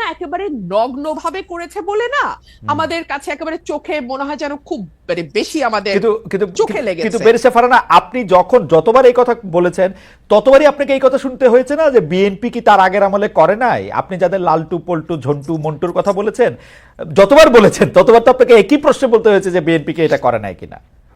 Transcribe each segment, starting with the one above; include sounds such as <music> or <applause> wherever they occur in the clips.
না একেবারে নগ্ন ভাবে করেছে বলে না? আমাদের কাছে একেবারে চোখে মনে হয় যেন খুব মানে বেশি আমাদের চোখে লেগেছে। কিন্তু বেরিসা ফারানা আপনি যখন যতবার এই কথা বলেছেন ততবারই আপনাকে এই কথা শুনতে হয়েছে না যে বিএনপি কি তার আগের আমলে করে নাই? আপনি যাদের লালটু পল্টু ঝন্টু মন্টুর কথা বলেছেন যতবার বলেছেন ততবার তো আপনাকে একই প্রশ্ন বলতে হয়েছে যে বিএনপি কে এটা করে নাই কিনা।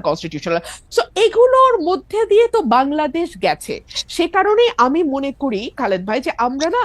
unconstitutional so এগুলোর মধ্যে দিয়ে তো বাংলাদেশ গেছে। সে কারণে আমি মনে করি, খালেদ ভাই, যে আমরা না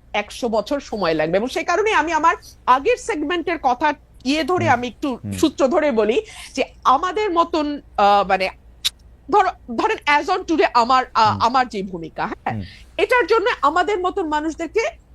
একশো বছর সময় লাগবে। এবং সেই কারণে আমি আমার আগের সেগমেন্টের কথা ইয়ে ধরে আমি একটু সূত্র ধরে বলি যে আমাদের মতন আহ, মানে ধরো ধরেন অ্যাজ অন টুডে আমার আহ, আমার যে ভূমিকা হ্যাঁ? এটার জন্য আমাদের মতন মানুষদেরকে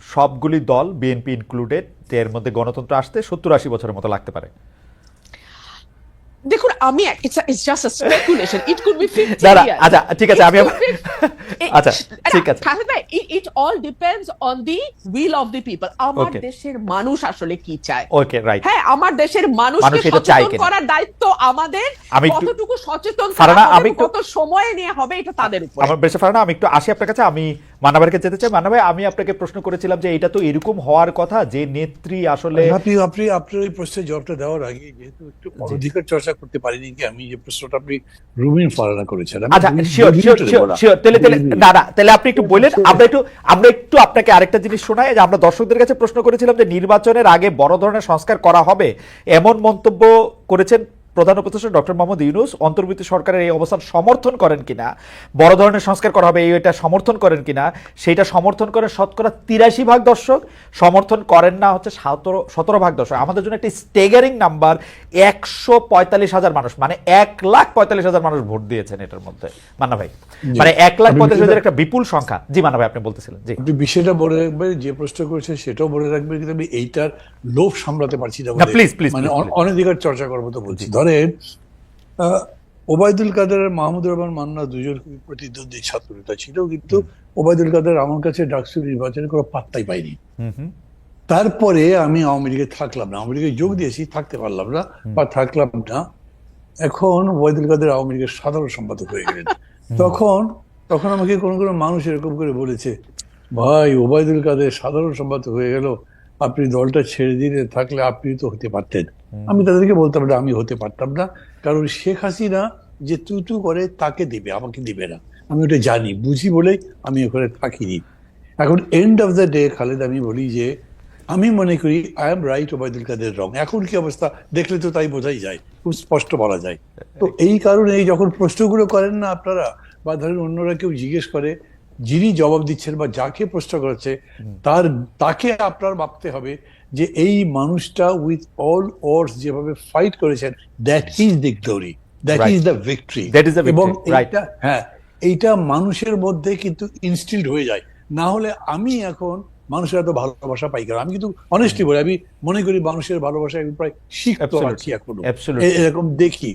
সবগুলি দল বিএনপি ইনক্লুডেড এর মধ্যে গণতন্ত্র আসতে সত্তর আশি বছরের মতো লাগতে পারে। দেখুন আমি it's just speculation it could be 50 না, না, আচ্ছা, ঠিক আছে, আমি আচ্ছা, ঠিক আছে। It all depends on the will of the people আমার দেশের মানুষ আসলে কি চায়? ওকে রাইট হ্যাঁ আমার দেশের মানুষকে সচেতন করার দায়িত্ব আমাদের কতটুকু সচেতন হবে, আমি কত সময় নিয়ে হবে এটা তাদের উপর। আমার বেশি ফারানা আমি একটু আসি আপনার কাছে আমি মান্নাভাইকে যেতে চাই। মান্না ভাই আমি আপনাকে প্রশ্ন করেছিলাম যে এটা তো এরকম হওয়ার কথা যে নেত্রী আসলে আপনি আপনি আপনার এই প্রশ্নের জবাবটা দেওয়ার আগে যেহেতু একটু অধিকার চর্চা করতে পারিনি কি আমি যে প্রশ্নটা আপনি রুমিন ফারানা করেছেন আমি আচ্ছা শিওর শিওর শিওর বলা। শিওর না না তাহলে আপনি একটু বললেন আমরা একটু আমরা একটু আপনাকে আরেকটা জিনিস শোনাই, যে আমরা দর্শকদের কাছে প্রশ্ন করেছিলাম যে নির্বাচনের আগে বড় ধরনের সংস্কার করা হবে, এমন মন্তব্য করেছেন প্রধান উপদেষ্টা ডক্টর মোহাম্মদ ইউনুস অন্তর্বর্তী সরকারের এই অবস্থান সমর্থন করেন কিনা বড় ধরনের সংস্কার করা হবে এটা সমর্থন করেন কিনা সেটা সমর্থন করেন শতকরা তিরাশি ভাগ দর্শক সমর্থন করেন না হচ্ছে সতেরো সতেরো ভাগ দর্শক। আমাদের জন্য একটি স্টেগারিং নাম্বার একশো পঁয়তাল্লিশ হাজার মানুষ মানে এক লাখ পঁয়তাল্লিশ হাজার মানুষ ভোট দিয়েছেন এটার মধ্যে। মান্না ভাই মানে এক লাখ পঁয়তাল্লিশ হাজার একটা বিপুল সংখ্যা। জি মান্না ভাই আপনি বলতেছিলেন জি। বিষয়টা বলে রাখবেন যে প্রশ্ন করেছে সেটাও বলে রাখবেন কিন্তু আমি এইটার লোভ সামলাতে পারছি না please, please, মানে অনধিকার চর্চা করব তো বলছি। আহ, ওবায়দুল কাদের আর মাহমুদুর রহমান মান্না দুজন প্রতিদ্বন্দ্বী ছাত্র নেতা ছিল কিন্তু ওবায়দুল কাদের আমার কাছে ডাকসু নির্বাচনে কোনো পাত্তাই পাইনি তারপরে আমি আওয়ামী লীগে থাকলাম না আওয়ামী লীগে যোগ দিয়েছি থাকতে পারলাম না বা থাকলাম না। এখন ওবায়দুল কাদের আওয়ামী লীগের সাধারণ সম্পাদক হয়ে গেলেন। তখন তখন আমাকে কোন কোনো মানুষ এরকম করে বলেছে ভাই ওবায়দুল কাদের সাধারণ সম্পাদক হয়ে গেল আপনি দলটা ছেড়ে দিলে থাকলে আপনি তো হতে পারতেন। আমি তাদেরকে বলতাম না আমি হতে পারতাম না। কারণ শেখ হাসিনা যে তুতু করে তাকে দিবে আমাকে দিবে না। আমি ওটা জানি বুঝি বলেই আমি ওখানে থাকিনি। এখন end of the day Khaled আমি বলি যে আমি মনে করি I am right Obaidul Quader wrong এখন কি অবস্থা? দেখলে তো তাই বোঝাই যায় খুব স্পষ্ট বলা যায়। তো এই কারণে যখন প্রশ্নগুলো করেন না আপনারা বা ধরেন অন্যরা কেউ জিজ্ঞেস করে যিনি জবাব দিচ্ছেন বা যাকে প্রশ্ন করেছে তার তাকে আপনার ভাবতে হবে যে এই মানুষটা উইথ অল ওয়ার্স যেভাবে ফাইট করেছেন that is the glory that is the victory এবং এইটা হ্যাঁ এইটা মানুষের মধ্যে কিন্তু ইনস্টিলড হয়ে যায়। না হলে আমি এখন মানুষের এত ভালোবাসা পাই কেন? আমি কিন্তু অনেস্টলি বলি আমি মনে করি মানুষের ভালোবাসা আমি প্রায় শিখতে. পারছি এখনও। এরকম দেখি।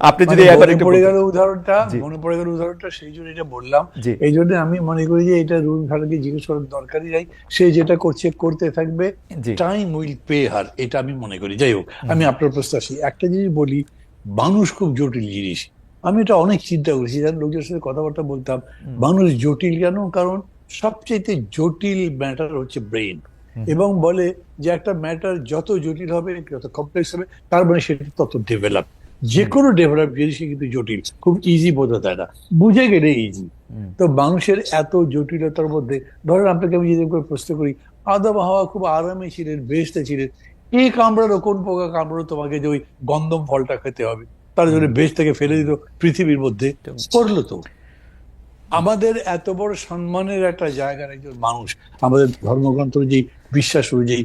আপনি যদি মানে পড়ে গেল উদাহরণটা মনে পড়ে গেল উদাহরণটা সেই জন্য এটা বললাম। এই জন্য আমি মনে করি যে এটা রুল খালাকে জিজ্ঞেস করার দরকারই নাই। সে যেটা করছে করতে থাকবে। টাইম উইল পে হার এটা আমি মনে করি। যাই হোক আমি আপনার প্রশ্ন আসি। একটা জিনিস বলি মানুষ খুব জটিল জিনিস। আমি এটা অনেক চিন্তা করেছি যার লোকজনের সাথে কথাবার্তা বলতাম। মানুষ জটিল কেন? কারণ সবচেয়ে জটিল ম্যাটার হচ্ছে ব্রেন এবং বলে যে একটা ম্যাটার যত জটিল হবে যত কমপ্লেক্স হবে তার মানে সেটা তত ডেভেলপ যে কোনো ডেভেলপ জিনিসই কিন্তু জটিল খুব ইজি বোঝা যায় না। বুঝে গেলে ইজি তো মানুষের এত জটিলতার মধ্যে ধরেন আপনাকে আমি যদি প্রশ্ন করি আদম হাওয়া খুব আরামে ছিলেন বেসতে ছিলেন কে কামড়ালো কোন পোকা কামড়ালো তোমাকে যে ওই গন্ধম ফলটা খেতে হবে? তার জন্য বেশ থেকে ফেলে দিল পৃথিবীর মধ্যে করল তো। আমাদের এত বড় সম্মানের একটা জায়গার একজন মানুষ আমাদের ধর্মগ্রন্থ যে বিশ্বাস অনুযায়ী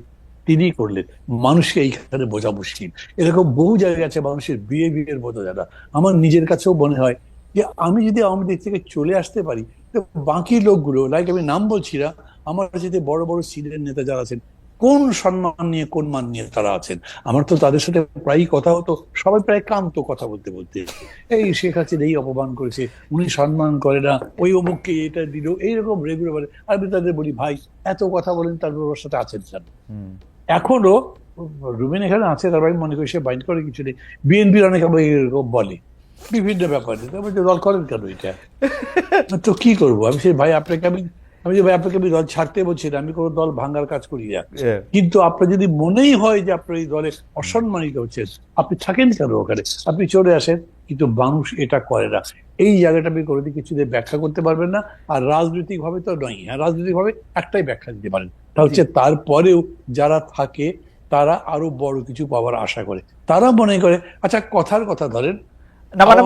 তিনি করলেন। মানুষকে এইখানে বোঝা মুশকিল। এরকম বহু জায়গা আছে মানুষের বিয়ে বিয়ের বোঝা যায় না আমার নিজের কাছেও মনে হয় যে, আমি যদি আমার দিক থেকে চলে আসতে পারি বাকি লোকগুলো লাইক আমি নাম বলছি না, আমার যদি বড় বড় সিনিয়র নেতা যারা আছেন, কোন সম্মান নিয়ে, কোন মান নিয়ে তারা আছেন? আমার তো তাদের সাথে প্রায়ই কথা হতো, সবাই প্রায় কান্ত কথা বলতে বলতে। এই শেখ হাসিনা এই অপমান করেছে, উনি সম্মান করে না, ওই অমুককে এটা দিল, এইরকম রেগুলার আমি তাদের বলি, ভাই, এত কথা বলেন তার ওর সাথে আছেন স্যার এখনও রুবেন এখানে আছে তার আমি মনে করি সে বাইন্ড করে কিছু নেই। বিএনপির অনেক এরকম বলে বিভিন্ন ব্যাপারে। তো আমি বলছি, দল করেন কেন এটা? <laughs> তো কি করব? আমি সেই ভাই আপনাকে আমি আমি যে ভাই আপনাকে আমি দল ছাড়তে বলছি না আমি কোনো দল ভাঙ্গার কাজ করি না। কিন্তু আপনার যদি মনেই হয় যে আপনার এই দলে অসম্মানিত হচ্ছেন আপনি থাকেন কেন ওখানে? আপনি চলে আসেন কিন্তু মানুষ এটা করে না। এই জায়গাটা আপনি কোনোদিন কিছুতে ব্যাখ্যা করতে পারবেন না আর রাজনৈতিক ভাবে তো নয়। হ্যাঁ রাজনৈতিক ভাবে একটাই ব্যাখ্যা দিতে পারেন। হচ্ছে তারপরেও যারা থাকে তারা আরও বড় কিছু পাওয়ার আশা করে। তারা মনে করে আচ্ছা কথার কথা ধরেন না মানে